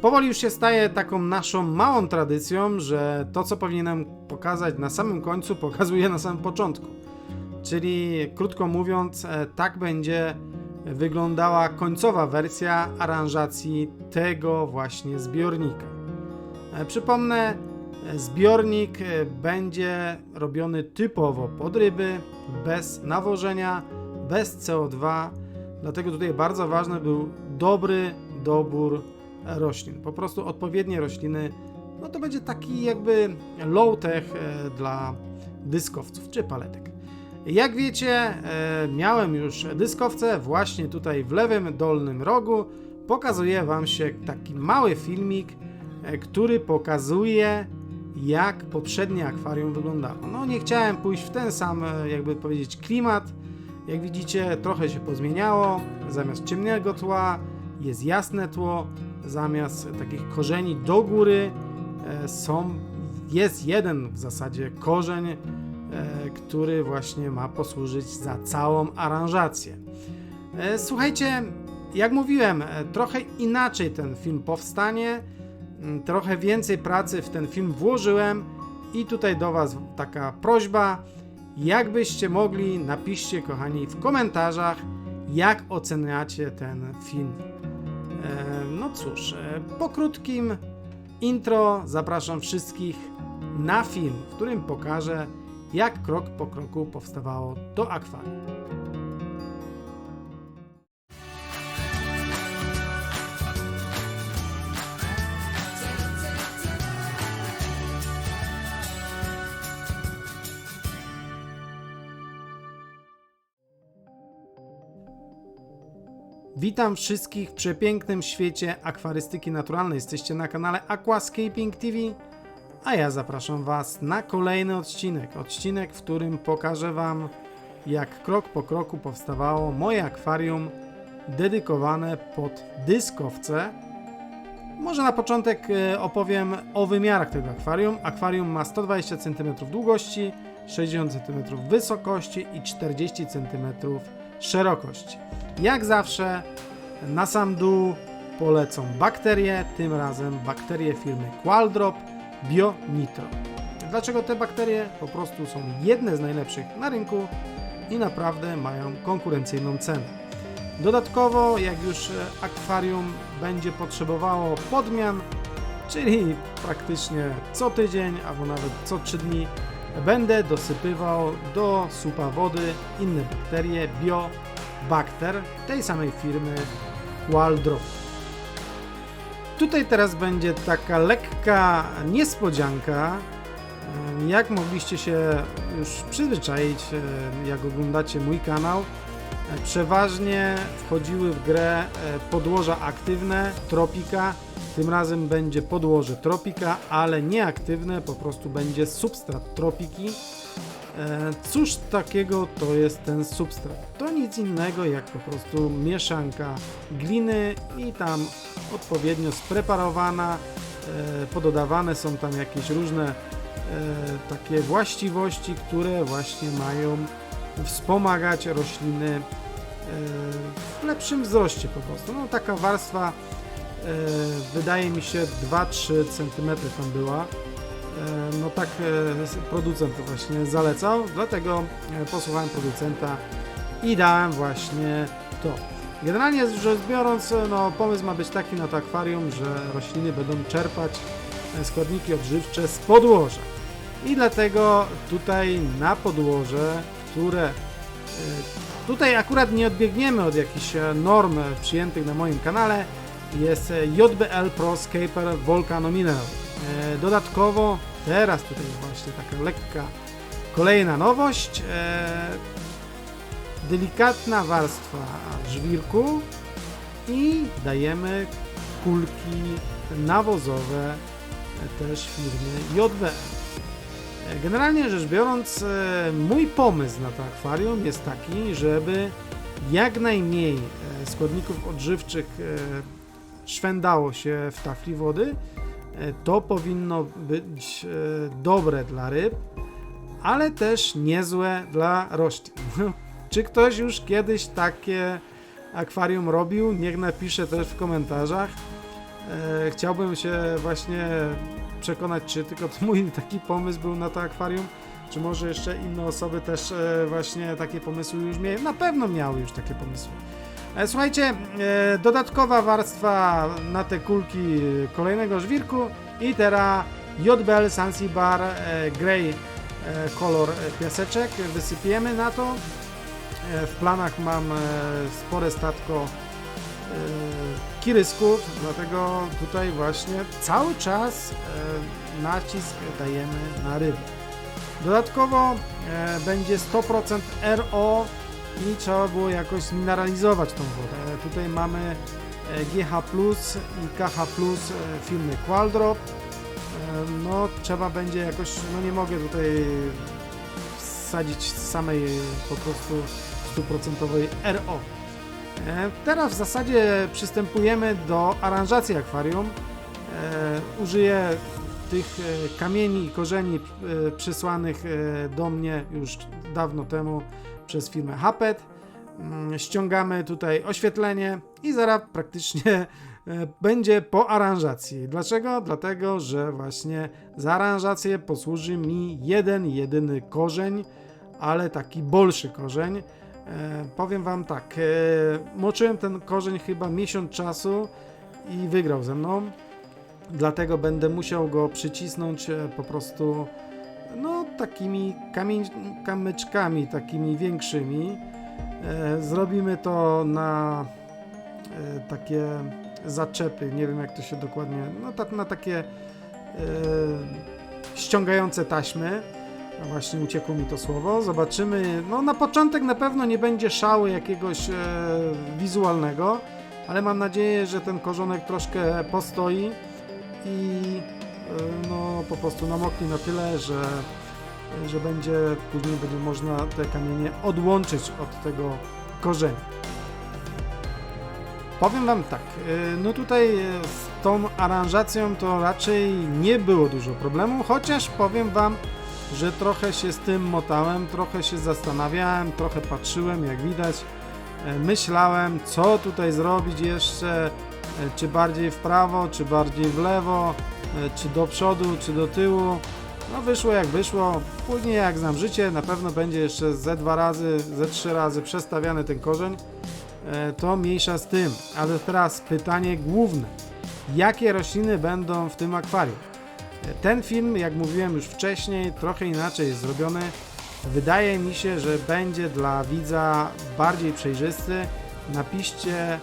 Powoli już się staje taką naszą małą tradycją, że to, co powinienem pokazać na samym końcu, pokazuję na samym początku. Czyli krótko mówiąc, e, tak będzie wyglądała końcowa wersja aranżacji tego właśnie zbiornika. E, Przypomnę, e, zbiornik będzie robiony typowo pod ryby, bez nawożenia, bez CO2. Dlatego tutaj bardzo ważny był dobry dobór roślin. Po prostu odpowiednie rośliny, no to będzie taki jakby low-tech e, dla dyskowców czy paletek. Jak wiecie, e, miałem już dyskowce właśnie tutaj w lewym dolnym rogu. Pokazuje Wam się taki mały filmik, e, który pokazuje jak poprzednie akwarium wyglądało. No nie chciałem pójść w ten sam, jakby powiedzieć, klimat. Jak widzicie, trochę się pozmieniało. Zamiast ciemnego tła jest jasne tło, zamiast takich korzeni do góry e, są, jest jeden w zasadzie korzeń, e, który właśnie ma posłużyć za całą aranżację. E, Słuchajcie, jak mówiłem, trochę inaczej ten film powstanie, mm, trochę więcej pracy w ten film włożyłem i tutaj do Was taka prośba, jakbyście mogli, napiszcie kochani w komentarzach, jak oceniacie ten film. E, No cóż, e, po krótkim intro zapraszam wszystkich na film, w którym pokażę, jak krok po kroku powstawało to akwarium. Witam wszystkich w przepięknym świecie akwarystyki naturalnej. Jesteście na kanale Aquascaping TV, a ja zapraszam Was na kolejny odcinek. Odcinek, w którym pokażę Wam, jak krok po kroku powstawało moje akwarium dedykowane pod dyskowce. Może na początek e, opowiem o wymiarach tego akwarium. Akwarium ma 120 cm długości, 60 cm wysokości i 40 cm szerokości. Jak zawsze na sam dół polecą bakterie, tym razem bakterie firmy Qualdrop Bio Nitro. Dlaczego te bakterie? Po prostu są jedne z najlepszych na rynku i naprawdę mają konkurencyjną cenę. Dodatkowo, jak już e, akwarium będzie potrzebowało podmian, czyli praktycznie co tydzień albo nawet co 3 dni, będę dosypywał do supa wody inne bakterie BioBacter tej samej firmy Qualdrop. Tutaj teraz będzie taka lekka niespodzianka. Jak mogliście się już przyzwyczaić, e, jak oglądacie mój kanał, przeważnie wchodziły w grę e, podłoża aktywne Tropika. Tym razem będzie podłoże Tropika, ale nieaktywne, po prostu będzie substrat Tropiki. E, Cóż takiego to jest ten substrat? To nic innego jak po prostu mieszanka gliny i tam odpowiednio spreparowana, e, pododawane są tam jakieś różne takie właściwości, które właśnie mają wspomagać rośliny e, w lepszym wzroście po prostu. No taka warstwa e, wydaje mi się 2-3 cm tam była. E, No tak producent właśnie zalecał, dlatego posłuchałem producenta i dałem właśnie to. Generalnie rzecz biorąc, no pomysł ma być taki na to akwarium, że rośliny będą czerpać składniki odżywcze z podłoża. I dlatego tutaj na podłoże, które e, tutaj akurat nie odbiegniemy od jakichś e, norm przyjętych na moim kanale, jest e, JBL Pro Scaper Volcano Mineral. Dodatkowo teraz tutaj właśnie taka lekka kolejna nowość. Delikatna warstwa żwirku i dajemy kulki nawozowe też firmy JBL. Generalnie rzecz biorąc, e, mój pomysł na to akwarium jest taki, żeby jak najmniej e, składników odżywczych e, szwędało się w tafli wody. To powinno być dobre dla ryb, ale też niezłe dla roślin. Czy ktoś już kiedyś takie akwarium robił? Niech napisze też w komentarzach. Chciałbym się właśnie przekonać, czy tylko mój taki pomysł był na to akwarium, czy może jeszcze inne osoby też e, właśnie takie pomysły już miały. Na pewno miały już takie pomysły. E, Słuchajcie, e, dodatkowa warstwa na te kulki kolejnego żwirku i teraz JBL Zanzibar e, Grey kolor piaseczek wysypiemy na to. W planach mam spore statko kirysków, dlatego tutaj właśnie cały czas e, nacisk dajemy na ryby. Dodatkowo e, będzie 100% RO i trzeba było jakoś zmineralizować tą wodę. E, Tutaj mamy e, GH i KH e, firmy Qualdrop. No trzeba będzie jakoś, no nie mogę tutaj wsadzić samej po prostu stuprocentowej RO. E, Teraz w zasadzie przystępujemy do aranżacji akwarium. E, Użyję tych e, kamieni i korzeni przysłanych do mnie już dawno temu przez firmę Hapet. Mm, Ściągamy tutaj oświetlenie i zaraz praktycznie będzie po aranżacji. Dlaczego? Dlatego, że właśnie za aranżację posłuży mi jeden, jedyny korzeń, ale taki bolszy korzeń. E, powiem wam tak, e, moczyłem ten korzeń chyba miesiąc czasu i wygrał ze mną. Dlatego będę musiał go przycisnąć e, po prostu no takimi kamień, kamyczkami takimi większymi. E, zrobimy to na e, takie zaczepy, nie wiem jak to się dokładnie, no tak na takie e, ściągające taśmy. Właśnie uciekło mi to słowo. Zobaczymy. No na początek na pewno nie będzie szału jakiegoś e, wizualnego, ale mam nadzieję, że ten korzonek troszkę postoi i e, no po prostu namoknie na tyle, że, że będzie później będzie można te kamienie odłączyć od tego korzenia. Powiem wam tak, e, no tutaj e, z tą aranżacją to raczej nie było dużo problemu, chociaż powiem wam, że trochę się z tym motałem, trochę się zastanawiałem, trochę patrzyłem, jak widać. E, Myślałem, co tutaj zrobić jeszcze, e, czy bardziej w prawo, czy bardziej w lewo, e, czy do przodu, czy do tyłu. No wyszło jak wyszło. Później jak znam życie, na pewno będzie jeszcze ze dwa razy, ze trzy razy przestawiany ten korzeń. To mniejsza z tym. Ale teraz pytanie główne. Jakie rośliny będą w tym akwarium? Ten film, jak mówiłem już wcześniej, trochę inaczej jest zrobiony. Wydaje mi się, że będzie dla widza bardziej przejrzysty. Napiszcie e,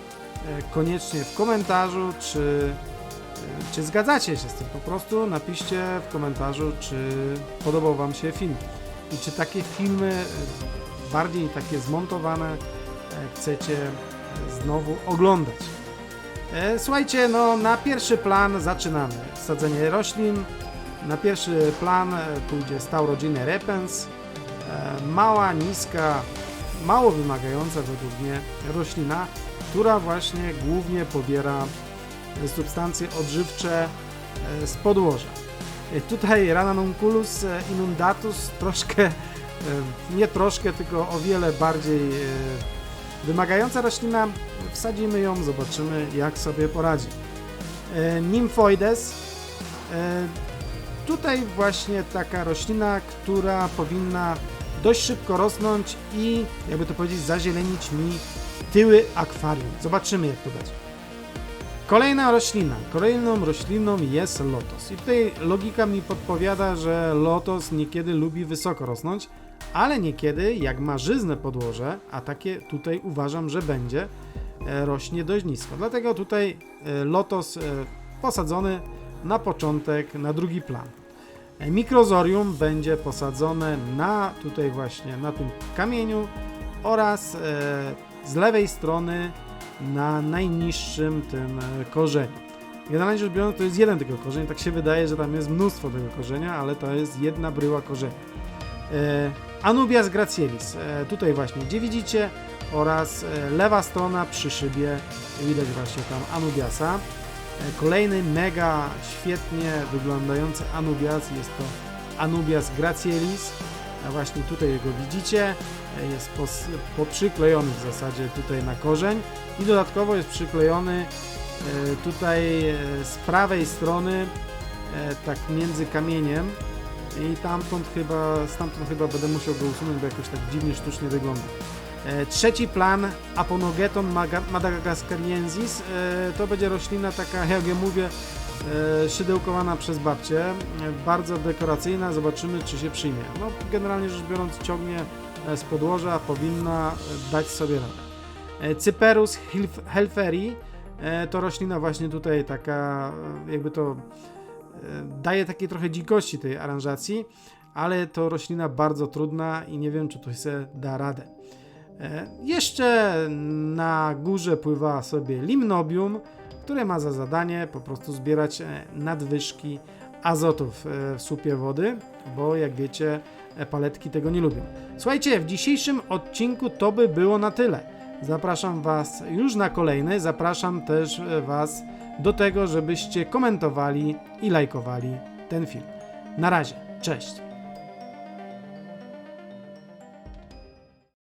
koniecznie w komentarzu, czy, e, czy zgadzacie się z tym. Po prostu napiszcie w komentarzu, czy podobał Wam się film. I czy takie filmy, e, bardziej takie zmontowane, chcecie znowu oglądać. E, Słuchajcie, no na pierwszy plan zaczynamy. Sadzenie roślin. Na pierwszy plan e, pójdzie stał rodziny repens. E, Mała, niska, mało wymagająca według mnie roślina, która właśnie głównie pobiera substancje odżywcze z podłoża. Tutaj Ranunculus e, inundatus troszkę, nie troszkę, tylko o wiele bardziej wymagająca roślina. Wsadzimy ją, zobaczymy jak sobie poradzi. E, Nymphoides. E, tutaj właśnie taka roślina, która powinna dość szybko rosnąć i jakby to powiedzieć zazielenić mi tyły akwarium. Zobaczymy jak to będzie. Kolejna roślina. Kolejną rośliną jest lotos. I tutaj logika mi podpowiada, że lotos niekiedy lubi wysoko rosnąć, ale niekiedy, jak ma żyzne podłoże, a takie tutaj uważam, że będzie, e, rośnie dość nisko. Dlatego tutaj e, lotos e, posadzony na początek, na drugi plan. Mikrozorium będzie posadzone na tutaj właśnie, na tym kamieniu oraz z lewej strony na najniższym tym e, korzeniu. Generalnie rzecz biorąc, to jest jeden tylko korzeń. Tak się wydaje, że tam jest mnóstwo tego korzenia, ale to jest jedna bryła korzenia. E, Anubias gracielis. E, tutaj właśnie, gdzie widzicie, oraz lewa strona przy szybie widać właśnie tam Anubiasa. Kolejny mega świetnie wyglądający Anubias jest to Anubias gracielis. A właśnie tutaj go widzicie. E, Jest poprzyklejony w zasadzie tutaj na korzeń i dodatkowo jest przyklejony tutaj e, z prawej strony, e, tak między kamieniem i tamtąd chyba, stamtąd chyba będę musiał go usunąć, bo jakoś tak dziwnie sztucznie wygląda. E, Trzeci plan, Aponogeton e, to będzie roślina taka, jak ja mówię, e, szydełkowana przez babcię, e, bardzo dekoracyjna, zobaczymy czy się przyjmie. No generalnie rzecz biorąc ciągnie e, z podłoża, powinna e, dać sobie radę. E, Cyperus helferi e, to roślina właśnie tutaj taka, e, jakby to e, daje takiej trochę dzikości tej aranżacji, ale to roślina bardzo trudna i nie wiem czy tu się da radę. E, Jeszcze na górze pływa sobie limnobium, które ma za zadanie po prostu zbierać e, nadwyżki azotów e, w słupie wody, bo jak wiecie, paletki tego nie lubią. Słuchajcie, w dzisiejszym odcinku to by było na tyle. Zapraszam Was już na kolejny. Zapraszam też Was do tego, żebyście komentowali i lajkowali ten film. Na razie, cześć.